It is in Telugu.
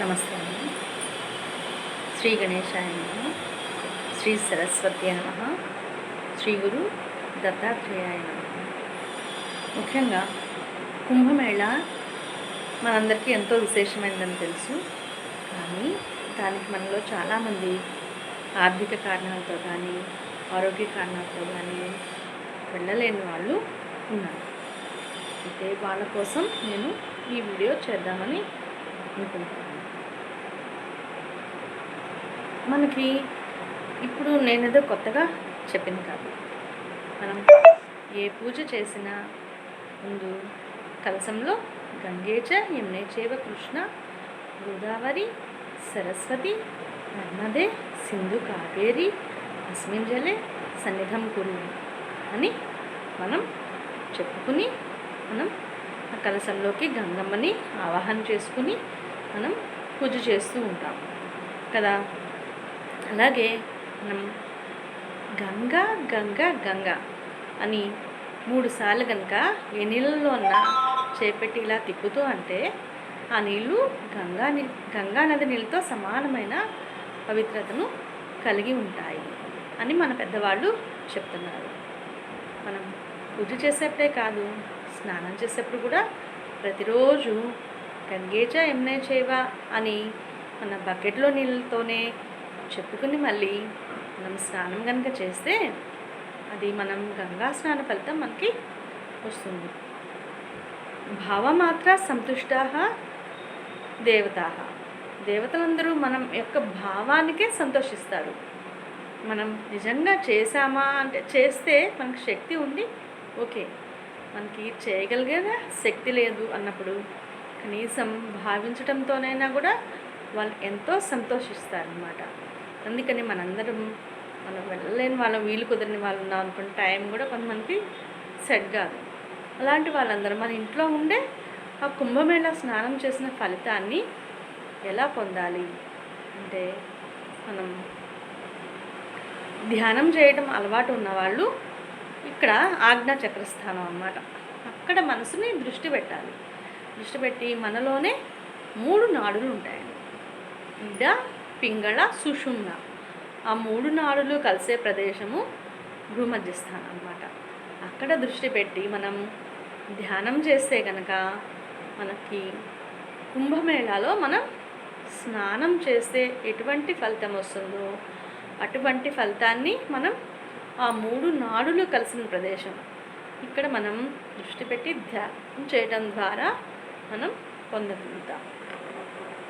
నమస్తే అండి. శ్రీ గణేశాయ నమ. శ్రీ సరస్వతి నమ. శ్రీ గురు దత్తాత్రేయాయ నమ. ముఖ్యంగా కుంభమేళ మనందరికీ ఎంతో విశేషమైనదని తెలుసు. కానీ దానికి మనలో చాలామంది ఆర్థిక కారణాలతో కానీ ఆరోగ్య కారణాలతో కానీ వెళ్ళలేని వాళ్ళు ఉన్నారు. అయితే వాళ్ళ కోసం నేను ఈ వీడియో చేద్దామని అనుకుంటున్నాను. మనకి ఇప్పుడు నేనేదో కొత్తగా చెప్పింది కాదు. మనం ఏ పూజ చేసినా ముందు కలశంలో గంగేచ యమునే చేవ కృష్ణ గోదావరి సరస్వతి నర్మదే సింధు కావేరి అస్మిన్ జలే సన్నిధం కురు అని మనం చెప్పుకుని మనం ఆ కలశంలోకి గంగమ్మని ఆవాహన చేసుకుని మనం పూజ చేస్తూ ఉంటాం కదా? అలాగే మనం గంగా గంగా గంగా అని మూడు సార్లు కనుక ఏ నీళ్ళలో ఉన్న చేపెట్టి ఇలా తిప్పుతూ అంటే ఆ నీళ్ళు గంగా గంగా నది నీళ్ళతో సమానమైన పవిత్రతను కలిగి ఉంటాయి అని మన పెద్దవాళ్ళు చెప్తున్నారు. మనం పూజ చేసేప్పుడే కాదు స్నానం చేసేప్పుడు కూడా ప్రతిరోజు గంగేచ ఎమ్నే చేవా అని మన బకెట్లో నీళ్ళతోనే చెప్పుకుని మళ్ళీ మనం స్నానం కనుక చేస్తే అది మనం గంగా స్నాన ఫలితం మనకి వస్తుంది. భావమాత్ర సంతుష్ట దేవతా. దేవతలందరూ మనం యొక్క భావానికే సంతోషిస్తారు. మనం నిజంగా చేసామా అంటే చేస్తే మనకు శక్తి ఉంది ఓకే. మనకి చేయగలిగే శక్తి లేదు అన్నప్పుడు కనీసం భావించడంతోనైనా కూడా వాళ్ళు ఎంతో సంతోషిస్తారనమాట అందుకని మనందరం మనం వెళ్ళలేని వాళ్ళం వీలు కుదరని వాళ్ళు ఉన్నాం అనుకున్న టైం కూడా కొంతమందికి సెట్ కాదు. అలాంటి వాళ్ళందరూ మన ఇంట్లో ఉండే ఆ కుంభమేళ స్నానం చేసిన ఫలితాన్ని ఎలా పొందాలి? అంటే మనం ధ్యానం చేయడం అలవాటు ఉన్నవాళ్ళు ఇక్కడ ఆజ్ఞా చక్రస్థానం అన్నమాట. అక్కడ మనసుని దృష్టి పెట్టాలి. దృష్టి పెట్టి మనలోనే మూడు నాడులు ఉంటాయండి. ఇడ పింగళ సుషుమ్న. ఆ మూడు నాడులు కలిసే ప్రదేశము భూమధ్యస్థానం అన్నమాట. అక్కడ దృష్టి పెట్టి మనం ధ్యానం చేస్తే కనుక మనకి కుంభమేళాలో మనం స్నానం చేస్తే ఎటువంటి ఫలితం వస్తుందో అటువంటి ఫలితాన్ని మనం ఆ మూడు నాడులు కలిసిన ప్రదేశం. ఇక్కడ మనం దృష్టి పెట్టి ధ్యానం చేయడం ద్వారా మనం పొందగలుగుతాం.